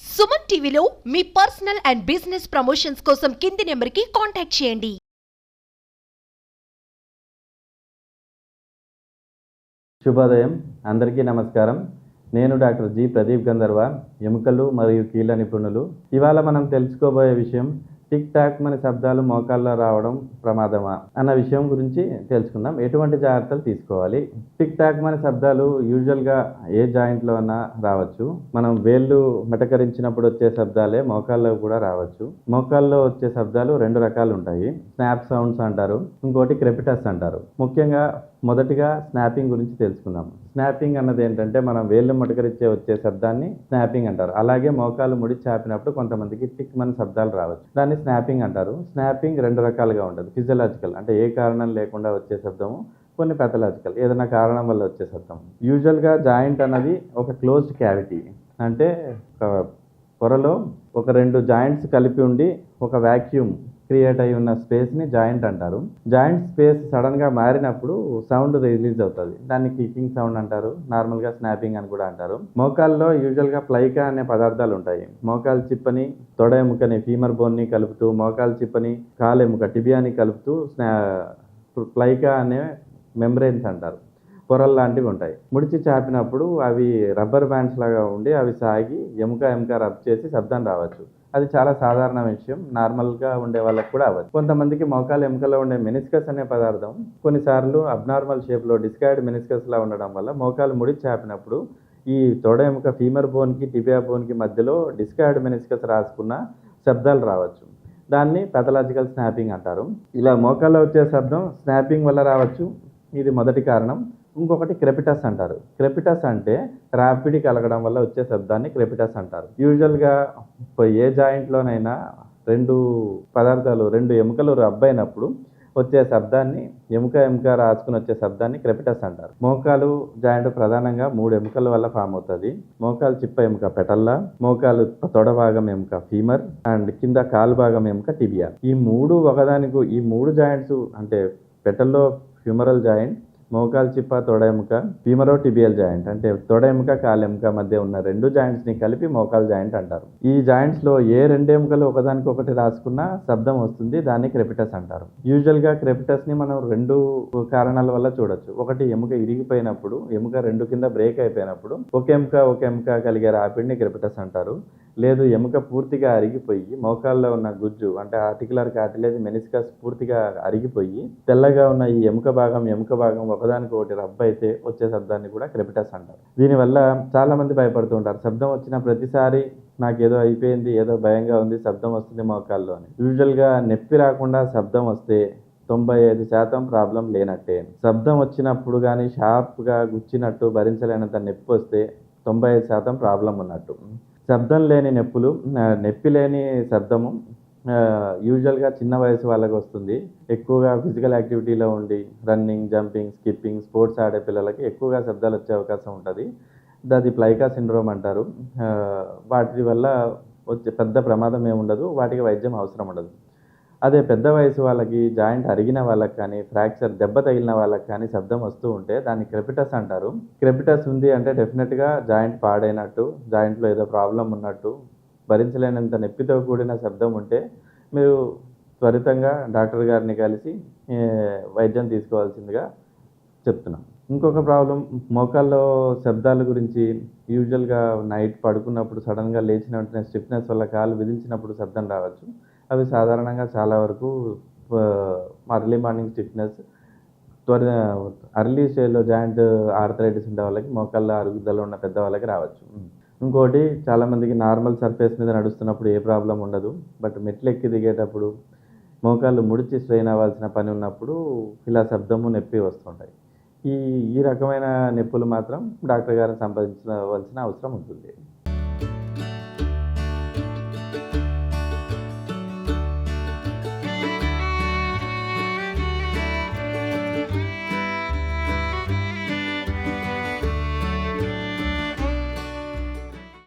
సుమన్ టీవీలో మీ personal and business promotions కోసం కింది నెంబర్కి కాంటాక్ట్ చేయండి. శుభోదయం. అందరికీ నమస్కారం. నేను డాక్టర్ జి ప్రదీప్ గంధర్వ ఎముకలు మరియు కీళ్ళ నిపుణులు. ఇవాళ మనం తెలుసుకోబోయే విషయం టిక్ టాక్ మన శబ్దాలు మోకాల్లో రావడం ప్రమాదమా అన్న విషయం గురించి తెలుసుకుందాం. ఎటువంటి జాగ్రత్తలు తీసుకోవాలి? టిక్ టాక్ మన శబ్దాలు యూజువల్గా ఏ జాయింట్లో అన్నా రావచ్చు. మనం వేళ్ళు మటకరించినప్పుడు వచ్చే శబ్దాలే మోకాల్లో కూడా రావచ్చు. మోకాల్లో వచ్చే శబ్దాలు రెండు రకాలు ఉంటాయి. స్నాప్ సౌండ్స్ అంటారు ఇంకోటి క్రెపిటస్ అంటారు. ముఖ్యంగా మొదటిగా స్నాపింగ్ గురించి తెలుసుకుందాం. స్నాపింగ్ అన్నది ఏంటంటే మనం వేళ్ళు ముటకరిచ్చే వచ్చే శబ్దాన్ని స్నాపింగ్ అంటారు. అలాగే మోకాలు ముడి చాపినప్పుడు కొంతమందికి టిక్ మన శబ్దాలు రావచ్చు. దాన్ని స్నాపింగ్ అంటారు. స్నాపింగ్ రెండు రకాలుగా ఉంటుంది. ఫిజియలాజికల్ అంటే ఏ కారణం లేకుండా వచ్చే శబ్దము కొన్ని పెథలాజికల్ ఏదైనా కారణం వల్ల వచ్చే శబ్దం. యూజువల్గా జాయింట్ అన్నది ఒక క్లోజ్డ్ క్యావిటీ అంటే ఒక పొరలో ఒక రెండు జాయింట్స్ కలిపి ఉండి ఒక వాక్యూమ్ క్రియేట్ అయి ఉన్న స్పేస్ని జాయింట్ అంటారు. జాయింట్ స్పేస్ సడన్గా మారినప్పుడు సౌండ్ రిలీజ్ అవుతుంది. దాన్ని క్లికింగ్ సౌండ్ అంటారు. నార్మల్గా స్నాపింగ్ అని కూడా అంటారు. మోకాల్లో యూజువల్గా ప్లైకా అనే పదార్థాలు ఉంటాయి. మోకాలు చిప్పని తొడ ఎముకని ఫీమర్ బోన్ని కలుపుతూ మోకాలు చిప్పని కాలు ఎముక టిబియాని కలుపుతూ స్నా ప్లైకా అనే మెంబ్రెయిన్స్ అంటారు. పొరలు లాంటివి ఉంటాయి. ముడిచి చాపినప్పుడు అవి రబ్బర్ బ్యాండ్స్ లాగా ఉండి అవి సాగి ఎముక ఎముక రబ్ చేసి శబ్దం రావచ్చు. అది చాలా సాధారణ విషయం. నార్మల్గా ఉండే వాళ్ళకి కూడా అవ్వదు. కొంతమందికి మోకాలు ఎముకలో ఉండే మెనిస్కస్ అనే పదార్థం కొన్నిసార్లు అబ్నార్మల్ షేప్లో డిస్కాయిడ్ మెనిస్కస్లా ఉండడం వల్ల మోకాలు ముడి చాపినప్పుడు ఈ తొడ ఎముక ఫీమర్ బోన్కి టిబియా బోన్కి మధ్యలో డిస్కాయిడ్ మెనిస్కస్ రాసుకున్న శబ్దాలు రావచ్చు. దాన్ని పెథలాజికల్ స్నాపింగ్ అంటారు. ఇలా మోకాల్లో వచ్చే శబ్దం స్నాపింగ్ వల్ల రావచ్చు. ఇది మొదటి కారణం. ఇంకొకటి క్రెపిటస్ అంటారు. క్రెపిటస్ అంటే ర్యాపిడ్ కలగడం వల్ల వచ్చే శబ్దాన్ని క్రెపిటస్ అంటారు. యూజువల్గా ఏ జాయింట్లోనైనా రెండు పదార్థాలు రెండు ఎముకలు రబ్ అయినప్పుడు వచ్చే శబ్దాన్ని ఎముక ఎముక రాసుకుని వచ్చే శబ్దాన్ని క్రెపిటస్ అంటారు. మోకాలు జాయింట్ ప్రధానంగా మూడు ఎముకల వల్ల ఫామ్ అవుతుంది. మోకాలు చిప్ప ఎముక పెటల్లా మోకాలు తొడ భాగం ఎముక ఫీమర్ అండ్ కింద కాలు భాగం ఎముక టిబియా. ఈ మూడు ఒకదానికి ఈ మూడు జాయింట్స్ అంటే పెటల్లో ఫ్యూమరల్ జాయింట్ మోకాల్ చిప్ప తొడెముక ఫీమరో టిబియల్ జాయింట్. అంటే తొడ ఎముక మధ్య ఉన్న రెండు జాయింట్స్ని కలిపి మోకాల్ జాయింట్ అంటారు. ఈ జాయింట్స్లో ఏ రెండు ఎముకలు ఒకదానికి ఒకటి రాసుకున్నా శబ్దం వస్తుంది దాన్ని క్రెపిటస్ అంటారు. యూజువల్గా క్రెపిటస్ని మనం రెండు కారణాల వల్ల చూడొచ్చు. ఒకటి ఎముక ఇరిగిపోయినప్పుడు ఎముక రెండు కింద బ్రేక్ అయిపోయినప్పుడు ఒక ఎముక ఒక ఎముక కలిగే రాపిడ్ని క్రెపిటస్ అంటారు. లేదు ఎముక పూర్తిగా అరిగిపోయి మోకాల్లో ఉన్న గుజ్జు అంటే ఆర్టికులర్ కార్టిలేజ్ మెనిస్కస్ పూర్తిగా అరిగిపోయి తెల్లగా ఉన్న ఈ ఎముక భాగం ఎముక భాగం ఒకదానికి ఒకటి రబ్ అయితే వచ్చే శబ్దాన్ని కూడా క్రెపిటస్ అంటారు. దీనివల్ల చాలా మంది భయపడుతూ ఉంటారు. శబ్దం వచ్చిన ప్రతిసారి నాకు ఏదో అయిపోయింది ఏదో భయంగా ఉంది శబ్దం వస్తుంది మోకాల్లో అని యూజువల్గా నొప్పి రాకుండా శబ్దం వస్తే తొంభై ఐదు శాతం ప్రాబ్లం లేనట్టే. శబ్దం వచ్చినప్పుడు కానీ షార్ప్గా గుచ్చినట్టు భరించలేనంత నొప్పి వస్తే తొంభై ఐదు శాతం ప్రాబ్లం ఉన్నట్టు. శబ్దం లేని నొప్పులు నొప్పి లేని శబ్దము యూజువల్గా చిన్న వయసు వాళ్ళకి వస్తుంది. ఎక్కువగా ఫిజికల్ యాక్టివిటీలో ఉండి రన్నింగ్ జంపింగ్ స్కిప్పింగ్ స్పోర్ట్స్ ఆడే పిల్లలకి ఎక్కువగా శబ్దాలు వచ్చే అవకాశం ఉంటుంది. అది ప్లైకా సిండ్రోమ్ అంటారు. వాటి వల్ల వచ్చే పెద్ద ప్రమాదం ఏమి ఉండదు వాటికి వైద్యం అవసరం ఉండదు. అదే పెద్ద వయసు వాళ్ళకి జాయింట్ అరిగిన వాళ్ళకి కానీ ఫ్రాక్చర్ దెబ్బ తగిలిన వాళ్ళకి కానీ శబ్దం వస్తూ ఉంటే దాన్ని క్రెపిటస్ అంటారు. క్రెపిటస్ ఉంది అంటే డెఫినెట్గా జాయింట్ పాడైనట్టు జాయింట్లో ఏదో ప్రాబ్లం ఉన్నట్టు భరించలేనంత నొప్పితో కూడిన శబ్దం ఉంటే మీరు త్వరితంగా డాక్టర్ గారిని కలిసి వైద్యం తీసుకోవాల్సిందిగా చెప్తున్నాం. ఇంకొక ప్రాబ్లం మోకాల్లో శబ్దాల గురించి యూజువల్గా నైట్ పడుకున్నప్పుడు సడన్గా లేచిన వెంటనే స్టిఫ్నెస్ వల్ల కాలు విధించినప్పుడు శబ్దం రావచ్చు. అవి సాధారణంగా చాలా వరకు అర్లీ మార్నింగ్ స్టిఫ్నెస్ త్వర అర్లీ స్టేజ్లో జాయింట్ ఆర్థరైటిస్ ఉండే వాళ్ళకి మోకాళ్ళ అరుగుదల ఉన్న పెద్ద వాళ్ళకి రావచ్చు. ఇంకోటి చాలామందికి నార్మల్ సర్ఫేస్ మీద నడుస్తున్నప్పుడు ఏ ప్రాబ్లం ఉండదు. బట్ మెట్లు ఎక్కి దిగేటప్పుడు మోకాళ్ళు ముడిచి స్ట్రెయిన్ అవ్వాల్సిన పని ఉన్నప్పుడు ఇలా శబ్దము నొప్పి వస్తుంటాయి. ఈ ఈ రకమైన నొప్పులు మాత్రం డాక్టర్ గారిని సంప్రదించవలసిన అవసరం ఉంటుంది.